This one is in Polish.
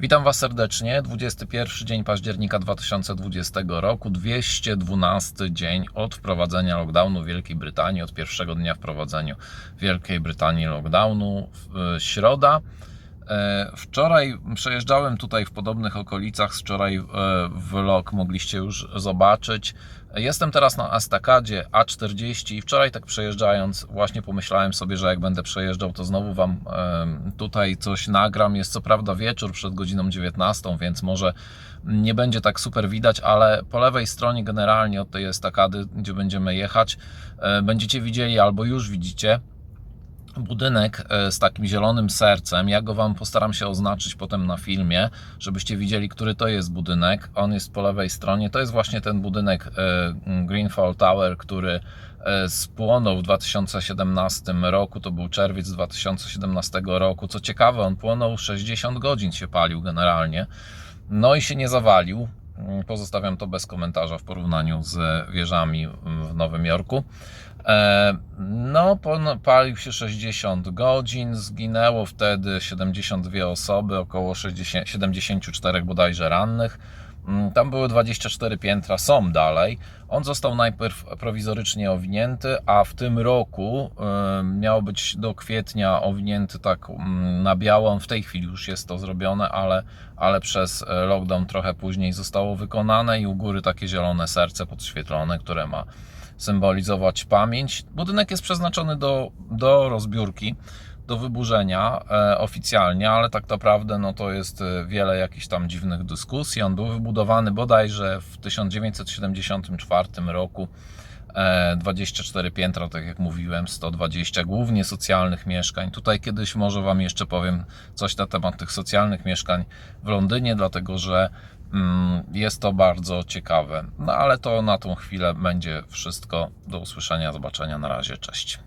Witam Was serdecznie. 21 dzień października 2020 roku, 212 dzień od wprowadzenia lockdownu w Wielkiej Brytanii, od pierwszego dnia wprowadzenia Wielkiej Brytanii lockdownu, w- środa. E, Wczoraj przejeżdżałem tutaj w podobnych okolicach. Wczoraj e, vlog mogliście już zobaczyć. Jestem teraz na estakadzie A40 i wczoraj tak przejeżdżając właśnie pomyślałem sobie, że jak będę przejeżdżał to znowu Wam tutaj coś nagram. Jest co prawda wieczór przed godziną 19, więc może nie będzie tak super widać, ale po lewej stronie generalnie od tej estakady, gdzie będziemy jechać, e, będziecie widzieli albo już widzicie budynek e, z takim zielonym sercem. Ja go Wam postaram się oznaczyć potem na filmie, żebyście widzieli, który to jest budynek. On jest po lewej stronie. To jest właśnie ten budynek e, Greenfall Tower, który e, spłonął w 2017 roku. To był czerwiec 2017 roku. Co ciekawe, on płonął 60 godzin się palił generalnie. No i się nie zawalił. Pozostawiam to bez komentarza w porównaniu z wieżami w Nowym Jorku. E, No, palił się 60 godzin, zginęło wtedy 72 osoby, około 60, 74 bodajże rannych. Mm, Tam były 24 piętra, są dalej. On został najpierw prowizorycznie owinięty, a w tym roku e, miał być do kwietnia owinięty tak mm, na biało. W tej chwili już jest to zrobione, ale, ale przez e, lockdown trochę później zostało wykonane i u góry takie zielone serce podświetlone, które ma symbolizować pamięć. Budynek jest przeznaczony do, do rozbiórki, do wyburzenia e, oficjalnie, ale tak naprawdę no, to jest e, wiele jakichś tam dziwnych dyskusji. On był wybudowany bodajże w 1974 roku. E, 24 piętra, tak jak mówiłem, 120 głównie socjalnych mieszkań. Tutaj kiedyś może Wam jeszcze powiem coś na temat tych socjalnych mieszkań w Londynie, dlatego że jest to bardzo ciekawe. No ale to na tą chwilę będzie wszystko. Do usłyszenia, zobaczenia. Na razie, cześć.